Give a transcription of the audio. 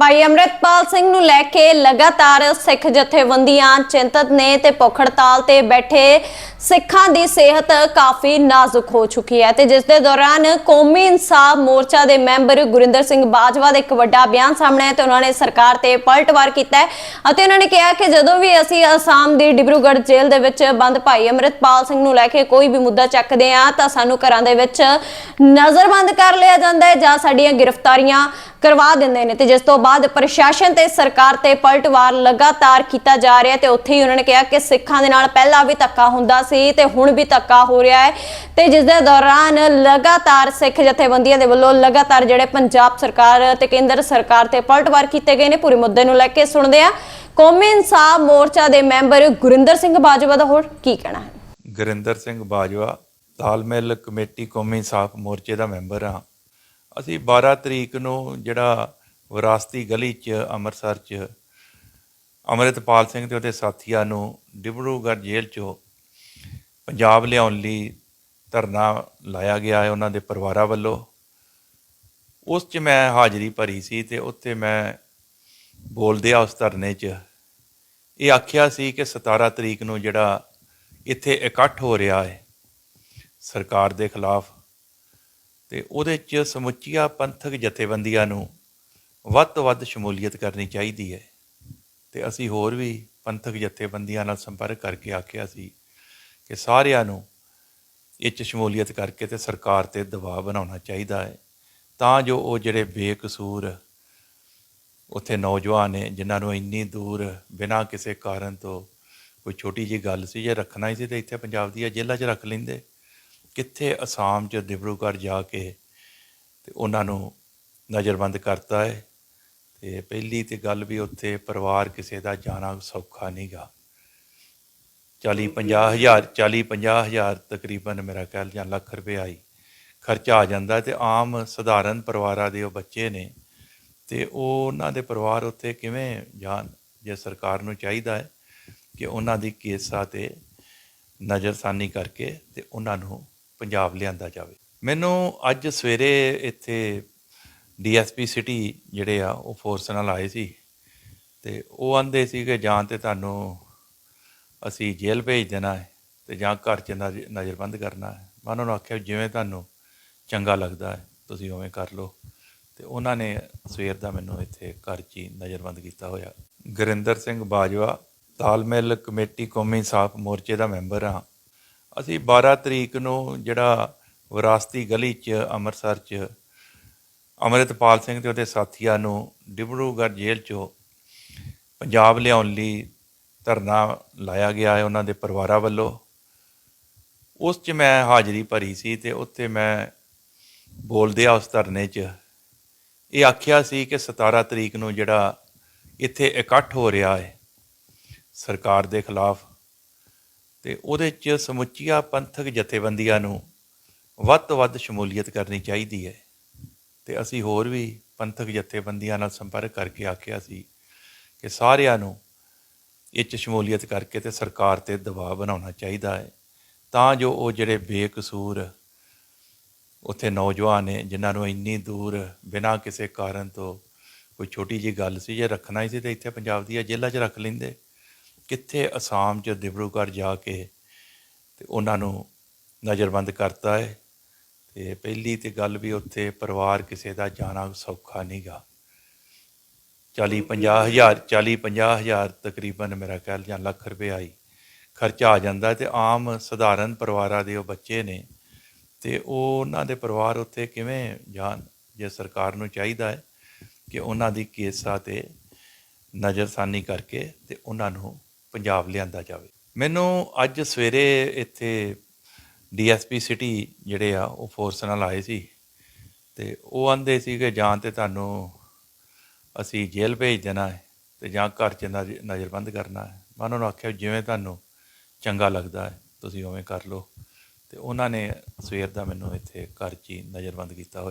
ਭਾਈ ਅੰਮ੍ਰਿਤਪਾਲ ਸਿੰਘ ਨੂੰ ਲੈ ਕੇ ਲਗਾਤਾਰ ਸਿੱਖ ਜਥੇਬੰਦੀਆਂ ਚਿੰਤਤ ਨੇ ਤੇ ਭੁੱਖ ਹੜਤਾਲ ਤੇ ਬੈਠੇ ਸਿੱਖਾਂ ਦੀ ਸਿਹਤ ਕਾਫੀ ਨਾਜ਼ੁਕ ਹੋ ਚੁੱਕੀ ਹੈ ਤੇ ਜਿਸ ਦੇ ਦੌਰਾਨ ਕੌਮੀ ਇਨਸਾਫ ਮੋਰਚਾ ਦੇ ਮੈਂਬਰ ਗੁਰਿੰਦਰ ਸਿੰਘ ਬਾਜਵਾ ਦਾ ਇੱਕ ਵੱਡਾ ਬਿਆਨ ਸਾਹਮਣੇ ਆਇਆ ਤੇ ਉਹਨਾਂ ਨੇ ਸਰਕਾਰ ਤੇ ਪਲਟਵਾਰ ਕੀਤਾ ਅਤੇ ਉਹਨਾਂ ਨੇ ਕਿਹਾ ਕਿ ਜਦੋਂ ਵੀ ਅਸੀਂ ਅਸਾਮ ਦੀ ਡਿਬਰੂਗੜ੍ਹ ਜੇਲ੍ਹ ਦੇ ਵਿੱਚ ਬੰਦ ਭਾਈ ਅੰਮ੍ਰਿਤਪਾਲ ਸਿੰਘ ਨੂੰ ਲੈ ਕੇ ਕੋਈ ਵੀ ਮੁੱਦਾ ਚੱਕਦੇ ਆ ਤਾਂ ਸਾਨੂੰ ਘਰਾਂ ਦੇ ਵਿੱਚ ਨਜ਼ਰਬੰਦ ਕਰ ਲਿਆ ਜਾਂਦਾ ਹੈ ਜਾਂ ਸਾਡੀਆਂ ਗ੍ਰਿਫਤਾਰੀਆਂ ਕਰਵਾ ਦਿੰਦੇ ਨੇ ਤੇ ਜਿਸ ਤੋਂ ਬਾਅਦ ਪ੍ਰਸ਼ਾਸਨ ਤੇ ਸਰਕਾਰ ਤੇ ਪਲਟਵਾਰ ਲਗਾਤਾਰ ਕੀਤਾ ਜਾ ਰਿਹਾ ਤੇ ਉੱਥੇ ਹੀ ਉਹਨਾਂ ਨੇ ਕਿਹਾ ਕਿ ਸਿੱਖਾਂ ਦੇ ਨਾਲ ਪਹਿਲਾਂ ਵੀ ਧੱਕਾ ਹੁੰਦਾ ਸੀ ਤੇ ਹੁਣ ਵੀ ਧੱਕਾ ਹੋ ਰਿਹਾ ਹੈ ਤੇ ਜਿਸ ਦੇ ਦੌਰਾਨ ਲਗਾਤਾਰ ਸਿੱਖ ਜਥੇਬੰਦੀਆਂ ਦੇ ਵੱਲੋਂ ਲਗਾਤਾਰ ਜਿਹੜੇ ਪੰਜਾਬ ਸਰਕਾਰ ਤੇ ਕੇਂਦਰ ਸਰਕਾਰ ਤੇ ਪਲਟਵਾਰ ਕੀਤੇ ਗਏ ਨੇ, ਪੂਰੇ ਮੁੱਦੇ ਨੂੰ ਲੈ ਕੇ ਸੁਣਦੇ ਆ ਕੌਮੀ ਇਨਸਾਫ ਮੋਰਚਾ ਦੇ ਮੈਂਬਰ ਗੁਰਿੰਦਰ ਸਿੰਘ ਬਾਜਵਾ ਦਾ ਹੋਰ ਕੀ ਕਹਿਣਾ ਹੈ? ਗੁਰਿੰਦਰ ਸਿੰਘ ਬਾਜਵਾ, ਤਾਲਮੇਲ ਕਮੇਟੀ ਕੌਮੀ ਇਨਸਾਫ਼ ਮੋਰਚੇ ਦਾ ਮੈਂਬਰ ਹਾਂ। ਅਸੀਂ 12 ਤਰੀਕ ਨੂੰ ਜਿਹੜਾ ਵਿਰਾਸਤੀ ਗਲੀ 'ਚ ਅੰਮ੍ਰਿਤਸਰ 'ਚ ਅੰਮ੍ਰਿਤਪਾਲ ਸਿੰਘ ਤੇ ਉਹਦੇ ਸਾਥੀਆਂ ਨੂੰ ਡਿਬਰੂਗੜ੍ਹ ਜੇਲ੍ਹ 'ਚੋਂ ਪੰਜਾਬ ਲਿਆਉਣ ਲਈ ਧਰਨਾ ਲਾਇਆ ਗਿਆ ਹੈ ਉਹਨਾਂ ਦੇ ਪਰਿਵਾਰਾਂ ਵੱਲੋਂ। ਉਸ 'ਚ ਮੈਂ ਹਾਜ਼ਰੀ ਭਰੀ ਸੀ ਤੇ ਉੱਥੇ ਮੈਂ ਬੋਲਦਿਆਂ ਉਸ ਧਰਨੇ 'ਚ ਇਹ ਆਖਿਆ ਸੀ ਕਿ 17 ਤਰੀਕ ਨੂੰ ਜਿਹੜਾ ਇੱਥੇ ਇਕੱਠ ਹੋ ਰਿਹਾ ਹੈ ਸਰਕਾਰ ਦੇ ਖਿਲਾਫ ਤੇ ਉਹਦੇ 'ਚ ਸਮੁੱਚੀਆਂ ਪੰਥਕ ਜਥੇਬੰਦੀਆਂ ਨੂੰ ਵੱਧ ਤੋਂ ਵੱਧ ਸ਼ਮੂਲੀਅਤ ਕਰਨੀ ਚਾਹੀਦੀ ਹੈ। ਤੇ ਅਸੀਂ ਹੋਰ ਵੀ ਪੰਥਕ ਜਥੇਬੰਦੀਆਂ ਨਾਲ ਸੰਪਰਕ ਕਰਕੇ ਆਖਿਆ ਸੀ ਕਿ ਸਾਰਿਆਂ ਨੂੰ ਇਹ 'ਚ ਸ਼ਮੂਲੀਅਤ ਕਰਕੇ ਤੇ ਸਰਕਾਰ ਤੇ ਦਬਾਅ ਬਣਾਉਣਾ ਚਾਹੀਦਾ ਹੈ। ਤਾਂ ਜੋ ਉਹ ਜਿਹੜੇ ਬੇਕਸੂਰ ਉੱਥੇ ਨੌਜਵਾਨ ਨੇ, ਜਿਨ੍ਹਾਂ ਨੂੰ ਇੰਨੀ ਦੂਰ ਬਿਨਾਂ ਕਿਸੇ ਕਾਰਨ ਤੋਂ ਕੋਈ ਛੋਟੀ ਜੀ ਗੱਲ ਸੀ, ਜੇ ਰੱਖਣਾ ਹੀ ਸੀ ਤੇ ਇੱਥੇ ਪੰਜਾਬ ਦੀਆਂ ਜੇਲ੍ਹਾਂ 'ਚ ਰੱਖ ਲੈਂਦੇ। ਕਿੱਥੇ ਅਸਾਮ 'ਚ ਡਿਬਰੂਗੜ੍ਹ ਜਾ ਕੇ ਤੇ ਉਹਨਾਂ ਨੂੰ ਨਜ਼ਰਬੰਦ ਕਰਤਾ ਹੈ ਤੇ ਪਹਿਲੀ ਤੇ ਗੱਲ ਵੀ ਉੱਥੇ ਪਰਿਵਾਰ ਕਿਸੇ ਦਾ ਜਾਣਾ ਸੌਖਾ ਨਹੀਂਗਾ 40 50 ਹਜ਼ਾਰ 40 50 ਹਜ਼ਾਰ ਤਕਰੀਬਨ ਮੇਰਾ ਖਿਆਲ ਜਾਂ ਲੱਖ ਰੁਪਏ ਆਈ। ਖਰਚਾ ਆ ਜਾਂਦਾ ਤੇ ਆਮ ਸਧਾਰਨ ਪਰਿਵਾਰਾਂ ਦੇ ਉਹ ਬੱਚੇ ਨੇ ਤੇ ਉਹ ਉਹਨਾਂ ਦੇ ਪਰਿਵਾਰ ਉੱਥੇ ਕਿਵੇਂ ਜਾਣ ਜੇ ਸਰਕਾਰ ਨੂੰ ਚਾਹੀਦਾ ਹੈ ਕਿ ਉਹਨਾਂ ਦੀ ਕੇਸਾਂ ਤੇ ਨਜ਼ਰਸਾਨੀ ਕਰਕੇ ਤੇ ਉਹਨਾਂ ਨੂੰ ਪੰਜਾਬ ਲਿਆਂਦਾ ਜਾਵੇ। ਮੈਨੂੰ ਅੱਜ ਸਵੇਰੇ ਇੱਥੇ ਡੀਐਸਪੀ ਸਿਟੀ ਜਿਹੜੇ ਆ, ਉਹ ਫੋਰਸ ਨਾਲ ਆਏ ਸੀ ਤੇ ਉਹ ਆਂਦੇ ਸੀ ਕਿ ਜਾਂ ਤੇ ਤੁਹਾਨੂੰ ਅਸੀਂ ਜੇਲ੍ਹ ਭੇਜ ਦੇਣਾ ਹੈ ਤੇ ਜਾਂ ਘਰ 'ਚ ਨਜ਼- ਨਜ਼ਰਬੰਦ ਕਰਨਾ ਹੈ। ਮੈਂ ਉਹਨਾਂ ਨੂੰ ਆਖਿਆ, ਜਿਵੇਂ ਤੁਹਾਨੂੰ ਚੰਗਾ ਲੱਗਦਾ ਹੈ, ਤੁਸੀਂ ਉਵੇਂ ਕਰ ਲਓ। ਤੇ ਉਹਨਾਂ ਨੇ ਸਵੇਰ ਦਾ ਮੈਨੂੰ ਇੱਥੇ ਘਰ 'ਚ ਹੀ ਨਜ਼ਰਬੰਦ ਕੀਤਾ ਹੋਇਆ। ਗੁਰਿੰਦਰ ਸਿੰਘ ਬਾਜਵਾ, ਤਾਲਮੇਲ ਕਮੇਟੀ ਕੌਮੀ ਸਾਫ਼ ਮੋਰਚੇ ਦਾ ਮੈਂਬਰ ਹਾਂ। ਅਸੀਂ 12 ਤਰੀਕ ਨੂੰ ਜਿਹੜਾ ਵਿਰਾਸਤੀ ਗਲੀ 'ਚ, ਅੰਮ੍ਰਿਤਸਰ 'ਚ, ਅੰਮ੍ਰਿਤਪਾਲ ਸਿੰਘ ਤੇ ਉਹਦੇ ਸਾਥੀਆਂ ਨੂੰ ਡਿਬਰੂਗੜ੍ਹ ਜੇਲ੍ਹ 'ਚੋਂ ਪੰਜਾਬ ਲਿਆਉਣ ਲਈ ਧਰਨਾ ਲਾਇਆ ਗਿਆ ਹੈ ਉਹਨਾਂ ਦੇ ਪਰਿਵਾਰਾਂ ਵੱਲੋਂ। ਉਸ 'ਚ ਮੈਂ ਹਾਜ਼ਰੀ ਭਰੀ ਸੀ ਤੇ ਉੱਥੇ ਮੈਂ ਬੋਲਦਿਆਂ ਉਸ ਧਰਨੇ 'ਚ। ਇਹ ਆਖਿਆ ਸੀ ਕਿ 17 ਤਰੀਕ ਨੂੰ ਜਿਹੜਾ ਇੱਥੇ ਇਕੱਠ ਹੋ ਰਿਹਾ ਹੈ ਸਰਕਾਰ ਦੇ ਖਿਲਾਫ ਤੇ ਉਹਦੇ 'ਚ ਸਮੁੱਚੀਆਂ ਪੰਥਕ ਜਥੇਬੰਦੀਆਂ ਨੂੰ ਵੱਧ ਤੋਂ ਵੱਧ ਸ਼ਮੂਲੀਅਤ ਕਰਨੀ ਚਾਹੀਦੀ ਹੈ। ਤੇ ਅਸੀਂ ਹੋਰ ਵੀ ਪੰਥਕ ਜਥੇਬੰਦੀਆਂ ਨਾਲ ਸੰਪਰਕ ਕਰਕੇ ਆਖਿਆ ਸੀ ਕਿ ਸਾਰਿਆਂ ਨੂੰ ਇਹ 'ਚ ਸ਼ਮੂਲੀਅਤ ਕਰਕੇ ਤੇ ਸਰਕਾਰ ਤੇ ਦਬਾਅ ਬਣਾਉਣਾ ਚਾਹੀਦਾ ਹੈ। ਤਾਂ ਜੋ ਉਹ ਜਿਹੜੇ ਬੇਕਸੂਰ ਉੱਥੇ ਨੌਜਵਾਨ ਨੇ, ਜਿਨ੍ਹਾਂ ਨੂੰ ਇੰਨੀ ਦੂਰ ਬਿਨਾਂ ਕਿਸੇ ਕਾਰਨ ਤੋਂ ਕੋਈ ਛੋਟੀ ਜੀ ਗੱਲ ਸੀ, ਜੇ ਰੱਖਣਾ ਹੀ ਸੀ ਤੇ ਇੱਥੇ ਪੰਜਾਬ ਦੀਆਂ ਜੇਲ੍ਹਾਂ 'ਚ ਰੱਖ ਲੈਂਦੇ। ਕਿੱਥੇ ਅਸਾਮ 'ਚ ਡਿਬਰੂਗੜ੍ਹ ਜਾ ਕੇ ਤੇ ਉਹਨਾਂ ਨੂੰ ਨਜ਼ਰਬੰਦ ਕਰਤਾ ਹੈ ਤੇ ਪਹਿਲੀ ਤੇ ਗੱਲ ਵੀ ਉੱਥੇ ਪਰਿਵਾਰ ਕਿਸੇ ਦਾ ਜਾਣਾ ਸੌਖਾ ਨਹੀਂਗਾ। 40 50 ਹਜ਼ਾਰ 40 50 ਹਜ਼ਾਰ ਤਕਰੀਬਨ ਮੇਰਾ ਖਿਆਲ ਜਾਂ ਲੱਖ ਰੁਪਏ ਆਈ। ਖਰਚਾ ਆ ਜਾਂਦਾ ਹੈ ਤੇ ਆਮ ਸਧਾਰਨ ਪਰਿਵਾਰਾਂ ਦੇ ਉਹ ਬੱਚੇ ਨੇ ਤੇ ਉਹ ਉਹਨਾਂ ਦੇ ਪਰਿਵਾਰ ਉੱਥੇ ਕਿਵੇਂ ਜਾਣ ਜੇ ਸਰਕਾਰ ਨੂੰ ਚਾਹੀਦਾ ਹੈ ਕਿ ਉਹਨਾਂ ਦੀ ਕੇਸਾਂ ਤੇ ਨਜ਼ਰਸਾਨੀ ਕਰਕੇ ਤੇ ਉਹਨਾਂ ਨੂੰ ਪੰਜਾਬ ਲਿਆਂਦਾ ਜਾਵੇ। ਮੈਨੂੰ ਅੱਜ ਸਵੇਰੇ ਇੱਥੇ ਡੀਐਸਪੀ ਸਿਟੀ ਜਿਹੜੇ ਆ, ਉਹ ਫੋਰਸ ਨਾਲ ਆਏ ਸੀ ਤੇ ਉਹ ਆਂਦੇ ਸੀ ਕਿ ਜਾਂ ਤੇ ਤੁਹਾਨੂੰ ਅਸੀਂ ਜੇਲ੍ਹ ਭੇਜ ਦੇਣਾ ਹੈ ਤੇ ਜਾਂ ਘਰ 'ਚ ਨਜ਼- ਨਜ਼ਰਬੰਦ ਕਰਨਾ ਹੈ। ਮੈਂ ਉਹਨਾਂ ਨੂੰ ਆਖਿਆ ਵੀ ਜਿਵੇਂ ਤੁਹਾਨੂੰ ਚੰਗਾ ਲੱਗਦਾ ਹੈ, ਤੁਸੀਂ ਉਵੇਂ ਕਰ ਲਓ। ਤੇ ਉਹਨਾਂ ਨੇ ਸਵੇਰ ਦਾ ਮੈਨੂੰ ਇੱਥੇ ਘਰ 'ਚ ਹੀ ਨਜ਼ਰਬੰਦ ਕੀਤਾ ਹੋਇਆ।